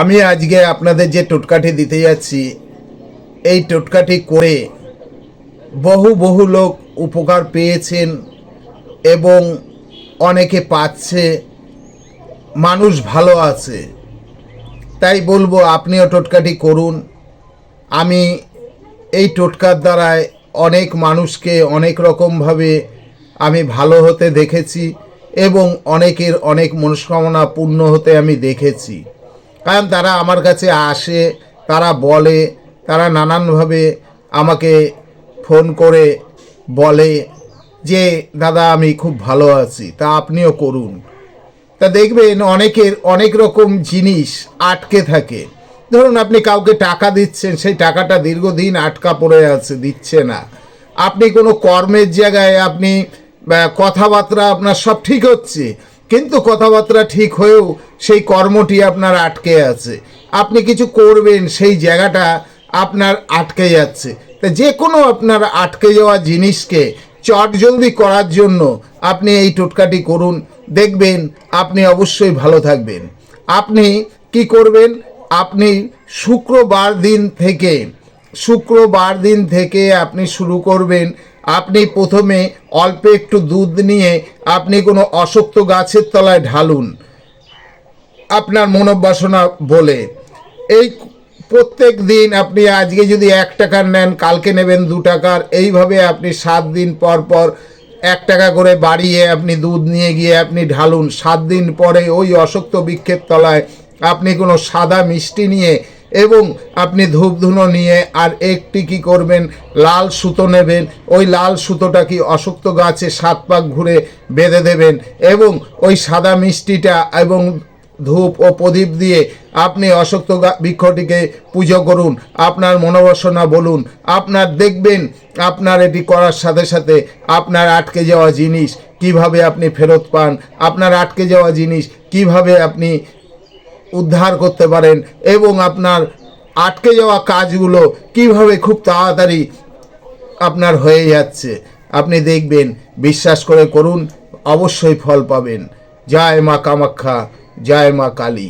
আমি আজকে আপনাদের যে টোটকাটি দিতে যাচ্ছি, এই টোটকাটি করে বহু বহু লোক উপকার পেয়েছেন এবং অনেকে পাচ্ছে, মানুষ ভালো আছে। তাই বলব, আপনিও টোটকাটি করুন। আমি এই টোটকার দ্বারায় অনেক মানুষকে অনেক রকমভাবে আমি ভালো হতে দেখেছি এবং অনেকের অনেক মনস্কামনা পূর্ণ হতে আমি দেখেছি। কারণ তারা আমার কাছে আসে, তারা বলে, তারা নানানভাবে আমাকে ফোন করে বলে যে, দাদা, আমি খুব ভালো আছি, তা আপনিও করুন। তা দেখবেন অনেকের অনেক রকম জিনিস আটকে থাকে। ধরুন আপনি কাউকে টাকা দিচ্ছেন, সেই টাকাটা দীর্ঘদিন আটকা পড়ে আছে, দিচ্ছে না। আপনি কোনো কর্মের জায়গায়, আপনি কথাবার্তা আপনার সব ঠিক হচ্ছে। কিন্তু কথাবার্তা ঠিক হয়েও সেই কর্মটি আপনার আটকে আছে। আপনি কিছু করবেন, সেই জায়গাটা আপনার আটকে যাচ্ছে। তা যে কোনো আপনার আটকে যাওয়া জিনিসকে চটজলদি করার জন্য আপনি এই টোটকাটি করুন। দেখবেন আপনি অবশ্যই ভালো থাকবেন। আপনি কি করবেন? আপনি শুক্রবার দিন থেকে, শুক্রবার দিন থেকে আপনি শুরু করবেন আপনি প্রথমে অল্প একটু দুধ নিয়ে আপনি কোনো অশক্ত গাছের তলায় ঢালুন। আপনার মনোবাসনা বলে। এই প্রত্যেক দিন আপনি আজকে যদি এক টাকার নেন, কালকে নেবেন দু টাকার। এইভাবে আপনি সাত দিন পর পর এক টাকা করে বাড়িয়ে আপনি দুধ নিয়ে গিয়ে আপনি ঢালুন। সাত দিন পরে ওই অশক্ত বৃক্ষের তলায় আপনি কোনো সাদা মিষ্টি নিয়ে এবং আপনি ধূপ ধুনো নিয়ে আর একটি কি করবেন? লাল সুতো নেবেন। ওই লাল সুতোটা কি অশক্ত গাছে সাত পাক ঘুরে বেঁধে দেবেন? এবং ওই সাদা মিষ্টিটা এবং ধূপ ও প্রদীপ দিয়ে আপনি অশক্ত বৃক্ষটিকে পুজো করুন। আপনার মনোবাসনা বলুন। আপনার দেখবেন আপনার এটি করার সাথে সাথে আপনার আটকে যাওয়া জিনিস কীভাবে আপনি ফেরত পান? আপনার আটকে যাওয়া জিনিস কীভাবে আপনি উদ্ধার করতে পারেন এবং আপনার আটকে যাওয়া কাজগুলো কীভাবে খুব তাড়াতাড়ি আপনার হয়ে যাচ্ছে, আপনি দেখবেন, বিশ্বাস করে করুন, অবশ্যই ফল পাবেন। জয় মা কামাখ্যা জয় মা কালী।